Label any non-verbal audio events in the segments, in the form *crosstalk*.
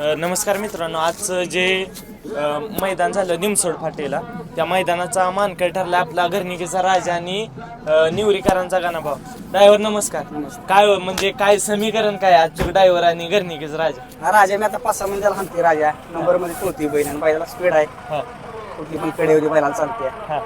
नमस्कार मित्रांनो आजचं जे मैदान झालं निमसोड फाटेला त्या मैदानाचा मानकरी ठरला आपला घरनिकेचा राजा आणि निवरीकरांचा गाणाभाव. ड्रायव्हर नमस्कार. काय हो, म्हणजे काय समीकरण काय आजचे ड्रायव्हर आणि घरनिकेचा राजा? हा राजा मी आता पाच सहा हाणते राजा. नंबरमध्ये पोहती बैल आणि बैलाला स्पीड आहे. हा. कुठली पण कडे बैलाला चालते. हा.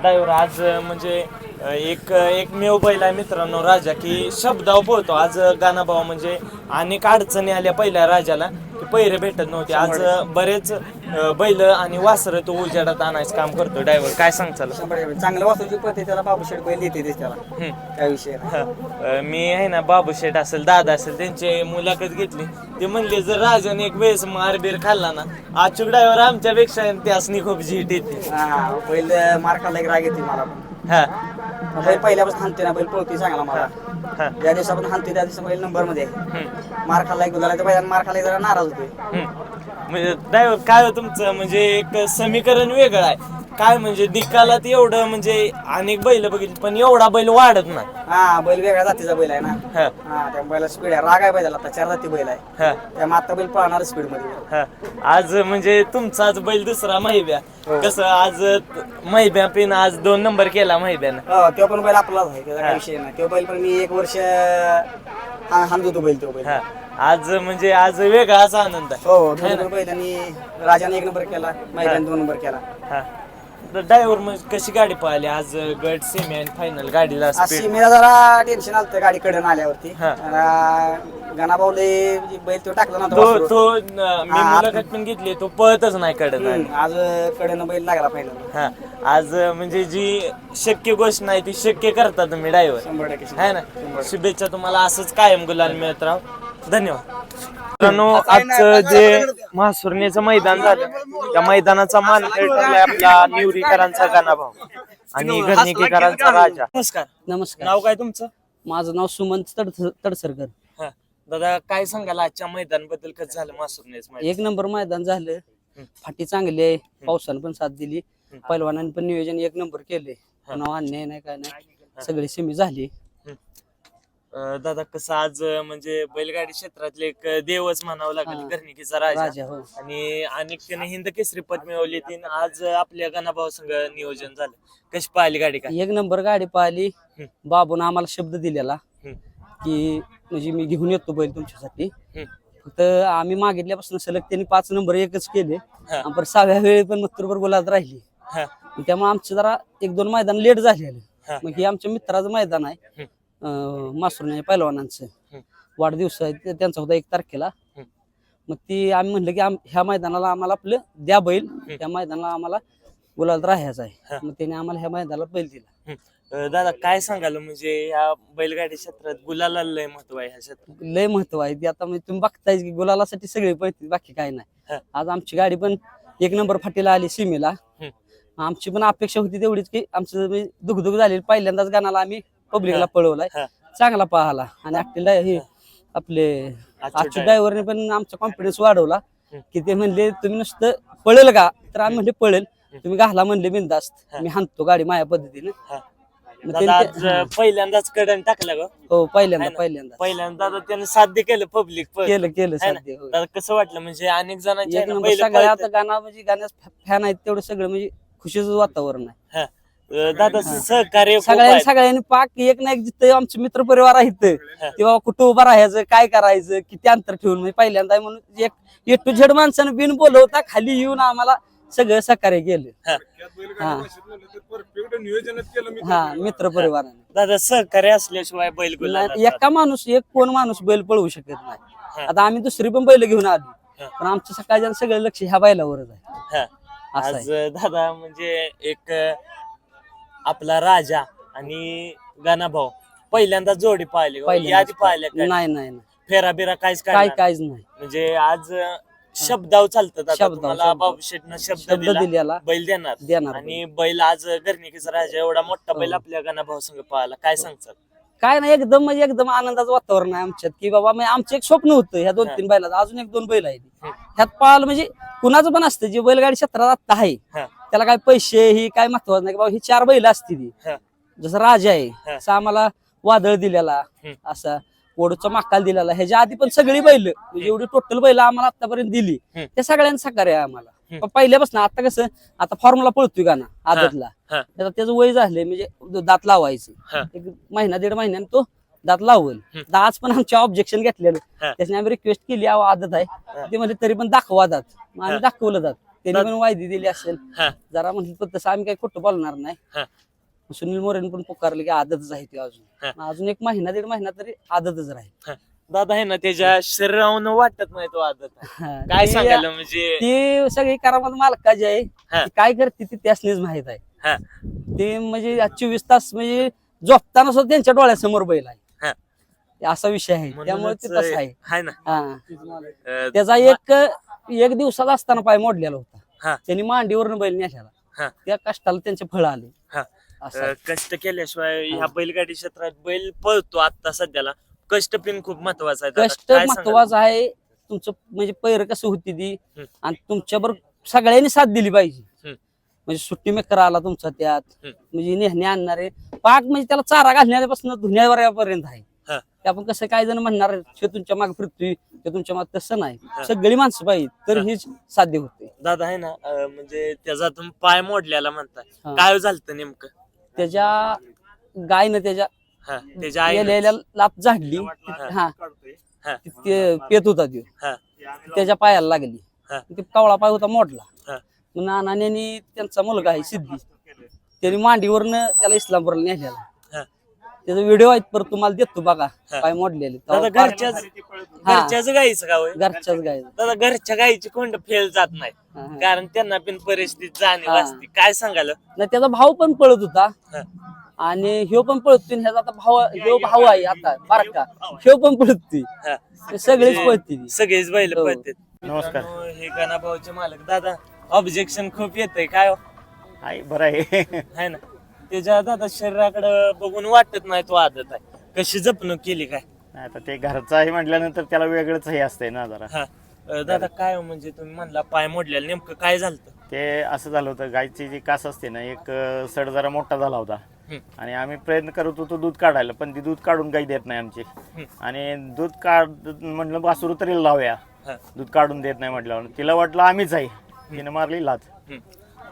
ड्रायव्हर आज म्हणजे एक एकमेव बैल आहे मित्रांनो राजा की शब्दावर पोहतो आज गाणाभाव म्हणजे अनेक अडचणी आल्या पहिल्या राजाला की पैरे भेटत नव्हते. आज बरेच अ, बैल आणि वासर तो उजेडात आणायचं काम करतो. ड्रायव्हर काय सांगचाल शंभर टक्के. चांगलं वाचूची पद्धती त्याला बाबू शेट बैल देते त्याला. हम्म. काय विषय नाही. हा. अ, मी आहे ना बाबू शेठ असेल दादा असेल त्यांची मुलाखत घेतली. ते म्हणले जर राजाने एक वेळेस मारबीर खाल्ला ना अचूक ड्रायव्हर आमच्यापेक्षा त्यासनी खूप झीट येते. हा बैल मार खाल्ला की राग येते मला. पण हा. बैल पहिल्यापासून हाणते ना बैल पळते चांगला मला हा ज्या दिवसापासून हाणते त्या दिवसा बैल नंबरमध्ये आहे. हम्म. मार खाल्ला की गुलाला मार की जरा नाराज होते हम्म. म्हणजे ड्रायव्हर काय हो तुमचं म्हणजे एक समीकरण वेगळं आहे काय म्हणजे निकालात एवढं म्हणजे अनेक बैल बघितली पण एवढा बैल वाढत नाही. हा बैल वेगळ्या जातीचा बैल आहे ना. हा. हा त्या बैला स्पीड आहे. राग आहे बैलाला आता चार जाती बैल आहे. हा. त्या माता बैल पळणार स्पीडमध्ये हा. आज म्हणजे तुमचा आज बैल दुसरा महिब्या. कसं आज महिब्या पिन आज दोन नंबर केला महिब्यानं. हो तो पण बैल आपलाच आहे त्याचा काही विषय नाही. तो बैल पण मी एक वर्ष हा हाणतो तो बैल तो बैल. हा. आज म्हणजे आज वेगळाच आनंद आहे. हो दोन नंबर बैल आणि राजाने एक नंबर केला मैदान दोन नंबर केला. हा. ड्रायव्हर म्हणजे कशी गाडी पळाली आज गट सेमी आणि फायनल गाडीला अशी मी जरा टेन्शन आलं गाडी कडून आल्यावरती. हा. गणाभाऊले बैल तो टाकला तो नव्हता तो न- मी हा. मुलाखत पण घेतली तो पळतच नाही कडन. हम्म, आज कडनं बैल लागला हा. आज म्हणजे जी शक्य गोष्ट नाही ती शक्य करता तुम्ही ड्रायव्हर शंभर टक्के आहे ना? शुभेच्छा तुम्हाला असंच कायम गुलाल मिळत राव धन्यवाद. मित्रांनो आजचं जे महासुरणीचं मैदान झालं त्या मैदानाचा मान ठरलाय आपला निवरीकरांचा गाणाभाव आणि घरणीकरांचा राजा. नमस्कार. नमस्कार. नाव काय तुमचं? माझं नाव सुमंत तडस- तडसरकर. हा. दादा काय सांगाल? आजच्या मैदानबद्दल कसं झालं महासुरणीचं मैदान? एक नंबर मैदान झालं. हम्म. फाटी चांगली आहे. पावसानं पण साथ दिली. पैलवानांनी पण नियोजन एक नंबर केले नाव अन्याय नाही काय नाही. सगळी सिमी झाली. अं, दादा कसं आज अं, म्हणजे बैलगाडी क्षेत्रातले एक देवच म्हणावं लागेल हा. राजा राजा हो आणि अनेक त्याने हिंद केसरी पद मिळवली तीन आज आपल्या गणाभाऊ संघ नियोजन झालं कशी पाहिली गाडी काय एक नंबर गाडी पाहिली हम्म. बाबून आम्हाला शब्द दिलेला हम्म. की म्हणजे मी घेऊन येतो बैल तुमच्यासाठी हम्म. फक्त आम्ही मागितल्यापासून सलग त्यांनी पाच नंबर एकच केले हा. आणि परत सहाव्या वेळी पण मथुरभर बोलात राहिली हा. त्यामुळे आमचं जरा एक दोन मैदान लेट झालेलं हा. मग हे आमच्या मित्राचं मैदान आहे मासुरने पैलवानांचं. वाढदिवस आहे त्यांचा होता एक तारखेला. मग ती आम्ही म्हणलं की आम- ह्या मैदानाला आम्हाला आपलं द्या बैल. त्या मैदानाला आम्हाला गुलाल राहायचा. आहे. मग त्याने आम्हाला ह्या मैदानाला बैल दिला. दादा काय सांगाल म्हणजे या बैलगाडी क्षेत्रात गुलाला लय महत्त्व आहे ह्या क्षेत्रात? लय महत्त्व आहे. ते आता म्हणजे तुम्ही बघताय की गुलालासाठी सगळे पळतील बाकी काय. नाही. आज आमची गाडी पण एक नंबर फाटीला आली सीमेला. आमची पण अपेक्षा होती तेवढीच की आमचं म्हणजे दुखदुख झाली पहिल्यांदाच गाण्याला आम्ही पब्लिकला पळवलाय. हा. चांगला पाहाला. आणि आपल्याला हे आपले आजचे आजच्या ड्रायव्हरने पण आमचा कॉन्फिडन्स वाढवला. की ते म्हणले तुम्ही नुसतं पळेल का? तर आम्ही म्हणले पळेल. तुम्ही घाला म्हणले बिंदास्त. मी हाणतो गाडी माझ्या पद्धतीने. हा. मग दादा त्यांनी आज ते- अं, पहिल्यांदाच कडन टाकलं ग. हो पहिल्यांदा? पहिल्यांदा. पहिल्यांदा दादा त्यानं साध्य केलं पब्लिक केलं केलं है ना? साध्य हो. दादा कसं वाटलं? म्हणजे अनेक जणांचे आहे एक नंबर सगळ्या. आता गाणं म्हणजे गाण्यास फॅन आहेत तेवढं सगळं म्हणजे खुशीचं वातावरण आहे. दादा सहकार्य खूप सगळ्यांनी आहे. सगळ्यांनी पाक एक ना एक जिथं आमचे मित्र परिवार आहेत तेव्हा कुठं उभं राहायचं काय करायचं किती अंतर ठेवून म्हणजे पहिल्यांदा आहे म्हणून एक ए टू झेड माणसानं बिन बोलवता खाली येऊन आम्हाला सगळं सहकार्य केलं हा. परफेक्ट नियोजनच केलं मी मित्र परिवाराने दादा सहकार्य असल्याशिवाय बैल गुलाला नाही, एका माणूस एक कोण माणूस बैल पळवू शकत. नाही आता आम्ही दुसरी पण बैल घेऊन आली हा. पण आमचं सकाळच्या सगळं लक्ष ह्या बैलावरच आहे हा. असं आज दादा म्हणजे एक अं, आपला राजा आणि गाणाभाऊ पहिल्यांदा जोडी पाहिली पहिल्यांदाच यादी पाहिल्या काय? नाही नाही नाही. फेरा बिरा काहीच काय काय काहीच नाही. म्हणजे आज अं, शब्दाव चालतं दादा. शब्दाव, तुम्हाला शब्दाव. बाबू शेटनं शब्द शब्द दिला. बैल देणार. देणार आणि बैल आज घरणिकीचा राजा. एवढा मोठा बैल हो. आपल्या गाणाभाऊ संघ पाहिला काय सांगतात? काय नाही एकदम म्हणजे एकदम आनंदाचं वातावरण आहे आमच्यात. की बाबा म्हणजे आमचं एक स्वप्न होतं ह्या दोन तीन बैलाचं. अजून एक दोन बैल आहेत. हं. ह्यात पाहिलं म्हणजे कुणाचं पण असतं जे बैलगाडी क्षेत्रात आता आहे. हा. त्याला काय पैसे ही काय महत्वाचं नाही की बाबा ही चार बैल असते ती हा. जसं राजा आहे हा. तसं आम्हाला वादळ दिलेला. असा कोडचा मक्काल दिलेला ह्याच्या आधी पण सगळी बैल म्हणजे एवढी टोटल बैल आम्हाला आतापर्यंत दिली हम्म. त्या सगळ्यांना सकाळ आहे आम्हाला हम्म. पण पहिल्यापासून आता कसं आता फॉर्म्युला पळतोय गाणं आदतला हा. त्याचा त्याचं वय झालंय म्हणजे दात लावायचं. एक महिना दीड महिन्याने तो दात लावल हम्म. तर आज पण आमच्या ऑब्जेक्शन घेतलेलं हा. त्याने आम्ही रिक्वेस्ट केली अहो आदत आहे ते म्हणजे तरी पण दाखवा दात मग आम्ही हा. दाखवलं दात त्यांनी पण वायदी दिली असेल. हा. जरा म्हणलं पण तसं आम्ही काही खोटं बोलणार नाही. हा. सुनील मोरेने पण पुकारले की आदतच आहे ते हा. अजून अजून एक महिना दीड महिना तरी आदतच राहील. दादा आहे ना त्याच्या शरीरावरून वाटत नाही तो आदत. आहे. *laughs* हा. काय ते- सांगायला म्हणजे? ते सगळी करामत मालकाची आहे. हा. ती काय करते ती त्यासनीच माहीत आहे. हा. ते म्हणजे आज चोवीस तास म्हणजे झोपताना सुद्धा त्यांच्या डोळ्यासमोर बैल आहे. ते असा विषय आहे. त्यामुळे ते म्हणूनच, तसं आहे. हाय ना. हा. अं, त्याचा एक एक दिवसात असताना पाय मोडलेला होता. हा त्यांनी मांडीवरून बैल हा त्या कष्टाला त्यांचे फळ आले हा असं आहे. अं, कष्ट केल्याशिवाय ह्या बैलगाडी क्षेत्रात बैल पळतो आता सध्याला कष्ट पण खूप महत्वाचं आहे दादा. कष्ट काय सांगाल? महत्वाचं आहे तुमचं म्हणजे पैर कसं होती ती हम्म. आणि तुमच्याबरोबर सगळ्यांनी साथ दिली पाहिजे हम्म. म्हणजे सुट्टी मेकर आला तुमचा त्यात हम्म. म्हणजे नेहणे आणणारे पाक म्हणजे त्याला चारा घालण्यापासून धुण्यापर्यंत आहे. ते आपण कसं काय जण म्हणणार हे तुमच्या मागे पृथ्वी ते तुमच्या मागे तसं नाही. सगळी माणसं पाहिजे तर हेच साध्य होते दादा आहे ना अं, म्हणजे त्याचा तुम्ही पाय मोडल्याला म्हणताय. हा. काय झालं नेमकं? त्याच्या गायनं त्याच्या हा त्याच्या आई गेलेल्या लात झाडली. हा. हा. ते पेत होता तो हा. त्याच्या पायाला लागली. हा. ते कावळा पाय होता मोडला. हा. मग नानाने आणि त्यांचा मुलगा आहे सिद्धी. त्यांनी मांडीवरनं त्याला इस्लामपूरला नेलेला. हा त्याचा व्हिडिओ आहेत परत तुम्हाला देतो बघा हा. पाय मोडलेले दादा तेव्हा घरच्याच हा. घरच्याच गाईचं गाव आहे घरच्याच गाय दादा घरच्या गाईची कोंड फेल जात नाही हा, हा. कारण त्यांना पण परिस्थिती जाणीव हा. असते काय सांगाल नाही त्याचा भाव पण पळत होता हा. आणि ह्यो पण पळतोय आणि ह्याचा आता भाव ह्यो भाऊ आहे आता बारका ह्यो पण पळतोय हा. ते सगळेच म्हणजे पळतील सगळेच बैल हो. पळतात नमस्कार. मित्रांनो, हे गाणाभाऊचे मालक दादा ऑब्जेक्शन खूप येतंय काय हो? बरं आहे आहे ना त्याच्या दादा शरीराकडे बघून वाटत नाही तो आदत आहे. कशी जपणूक केली काय? आता ते घरचं आहे म्हटल्यानंतर त्याला वेगळंच हे असतंय ना जरा. हा. अं, दादा काय हो म्हणजे तुम्ही म्हणला पाय मोडलेला नेमकं काय झालं ते असं झालं होतं गायची जी कास असते ना एक अं, सड जरा मोठा झाला होता. आणि आम्ही प्रयत्न करत होतो दूध काढायला पण ती दूध काढून काही देत नाही आमची. आणि दूध काढ म्हणलं वासरू तरी लावूया. दूध काढून देत नाही म्हटल्यावर. तिला वाटलं आम्हीच आहे. तिने मारली लाच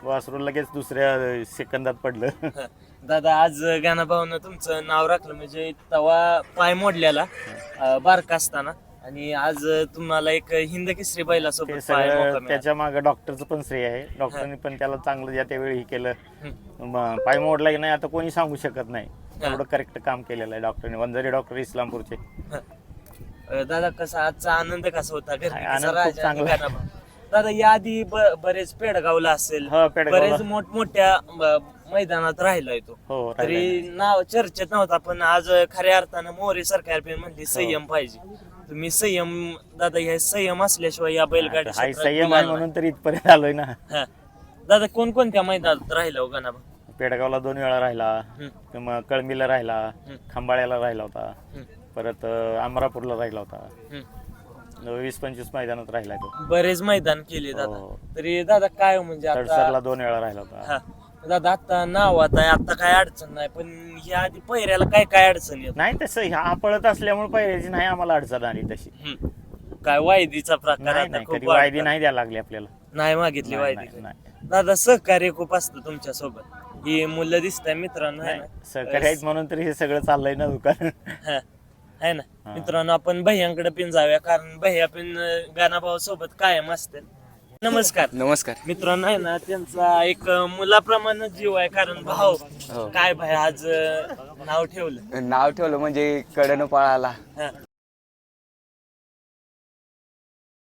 वासरू लगेच दुसऱ्या सेकंदात पडलं. *laughs* दादा आज गाणाभाऊनं तुमचं नाव राखलं म्हणजे तवा पाय मोडलेला अं, बारका असताना. आणि आज तुम्हाला एक हिंद केसरी ते बैलासोबत पाय मोका सगळं मिळाला. त्याच्यामागे डॉक्टरचं पण श्रेय आहे. डॉक्टरनी पण त्याला चांगलं ज्या त्यावेळी हे केलं. म- पाय मोडला की नाही आता कोणी सांगू शकत नाही. एवढं करेक्ट काम केलेलं आहे डॉक्टरने वंजारी डॉक्टर इस्लामपूरचे. अं, दादा कसा आजचा आनंद कसा होता? घरी आनंद खूप चांगला. गाणाभाऊ? दादा याआधी ब- बरेच पेडगावला असेल हो, पेडगावला. बरेच मोठमोठ्या मैदानात राहिलाय तो हो तरी नाव चर्चेत नव्हता पण आज खऱ्या अर्थानं मोरे सरकार पण म्हणली संयम पाहिजे तुम्ही संयम दादा हे संयम असल्याशिवाय या बैलगाडी क्षेत्रात संयम आहे म्हणून तर इथपर्यंत आलोय ना. हा. दादा कोणकोणत्या मैदानात राहिला हो गाणाभाऊ पेडगावला दोन वेळा राहिला हम्म. मग कळमीला राहिला हम्म. खंबाळ्याला राहिला होता हम्म. परत अं, अमरापूरला राहिला होता हम्म. वीस पंचवीस मैदानात राहिला तो बरेच मैदान केले दादा हो. तरी दादा काय हो म्हणजे तडसरला आता दोन वेळा राहिला होता हा. दादा आता नाव आता आता काय अडचण नाही पण ह्या आधी पहिऱ्याला काय काय अडचण येत नाही तसं हा पळत असल्यामुळे पहिल्याची नाही आम्हाला अडचण आली तशी हम्म. काय वायदीचा प्रकार नाही आता नाही खूप कधी वायदी वाढला. नाही द्यायला लागली आपल्याला नाही मागितली नाही, वायदी नाही. दादा सहकार्य खूप असतं तुमच्यासोबत ही मुलं दिसत मित्रांनो है ना सहकारी आहेत म्हणून तर हे सगळं चाललंय ना दुकान हा. है ना. मित्रांनो आपण भैयांकडे पिन जाऊया कारण भैया पिन गाणाभाऊ सोबत कायम असते नमस्कार नमस्कार मित्रांनो आहे ना त्यांचा एक मुलाप्रमाणे जीव आहे कारण भाऊ हो. काय भाई आज अं, नाव ठेवलं नाव ठेवलं म्हणजे कडनं पळाला हा.